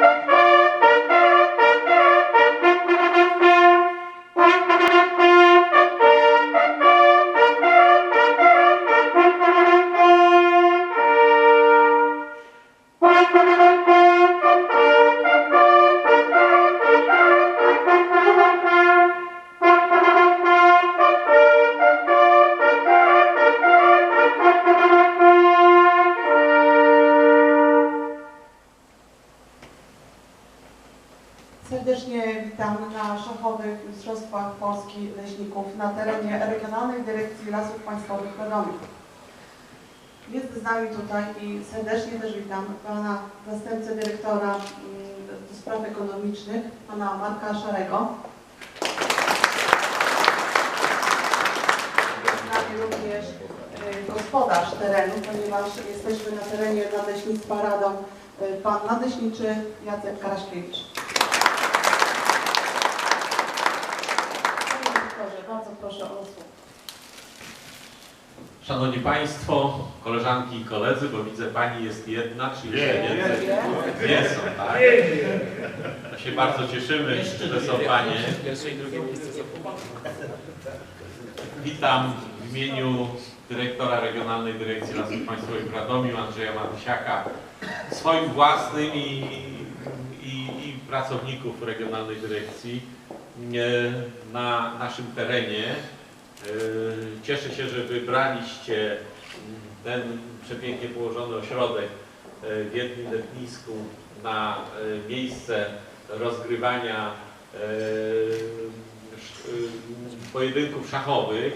Thank you. Serdecznie witam na szachowych Mistrzostwach Polski Leśników na terenie Regionalnej Dyrekcji Lasów Państwowych Radomiu. Jest z nami tutaj i serdecznie też witam pana zastępcę dyrektora mm, do spraw ekonomicznych, pana Marka Szarego. Jest z nami również y, gospodarz terenu, ponieważ jesteśmy na terenie Nadleśnictwa Radom, y, pan nadleśniczy Jacek Karaśkiewicz. Panie dyrektorze, bardzo proszę o słowo. Szanowni Państwo, koleżanki i koledzy, bo widzę Pani jest jedna, czy jeszcze Nie, więcej? nie. Dwie są, tak? To się bardzo cieszymy, że są Panie. Pierwsze i drugie miejsce są Witam w imieniu dyrektora Regionalnej Dyrekcji Lasów Państwowych w Radomiu, Andrzeja Matysiaka, swoim własnym i, i, i pracowników Regionalnej Dyrekcji na naszym terenie. E, Cieszę się, że wybraliście ten przepięknie położony ośrodek e, w jednym letnisku na e, miejsce rozgrywania e, e, pojedynków szachowych.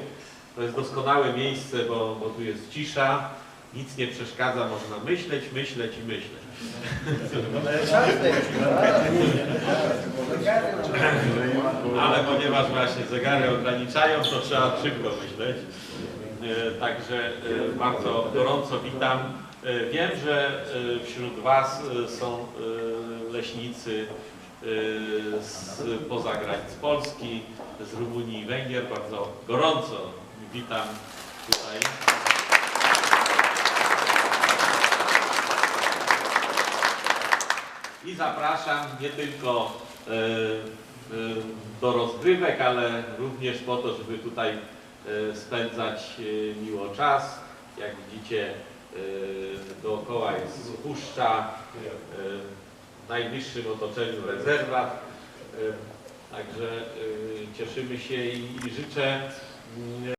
To jest doskonałe miejsce, bo, bo tu jest cisza, nic nie przeszkadza, można myśleć, myśleć i myśleć. Ale ponieważ właśnie zegary ograniczają, to trzeba szybko myśleć. E, Także e, bardzo gorąco witam. E, Wiem, że wśród Was są leśnicy z poza granic Polski, z Rumunii i Węgier. Bardzo gorąco witam tutaj. Zapraszam nie tylko e, e, do rozgrywek, ale również po to, żeby tutaj e, spędzać miło czas. Jak widzicie, dookoła jest puszcza, w najbliższym otoczeniu rezerwat. Także cieszymy się i i życzę mm,